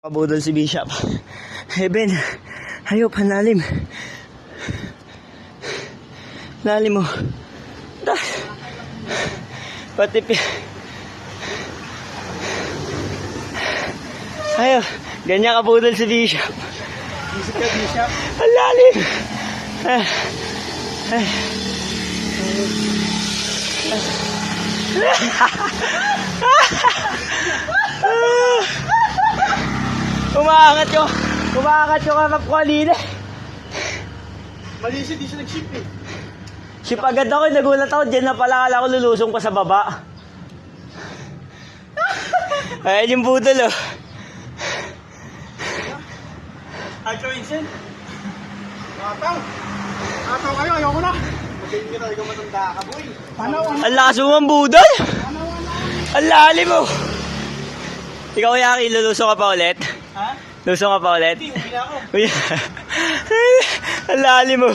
Kabudol si Bishop. Hey Ben, hayop, hanalim. Lalim mo. Da. Pati pi... Hayop, ganyan kabudol si Bishop. Isip ka, Bishop. Ang lalim. Ah. Ah. Umaangat yung, umaangat yung harap ko kanina. Mali siya, di siya nag-ship eh. Ship agad ako, nagulat ako, dyan na pala kala ko lulusong ko sa baba. Ayan yung budol oh. Archo Vincent. Ataw. Ataw kayo, ayoko na. Magaling ka talaga matanda ka, boy. Paano, ano? Ang lakas mo ang budol! Ang lalim mo! Ikaw Yaki, lulusong ka pa ulit? Ha? Lusong ka pa ulit? Hindi, ang lalim mo.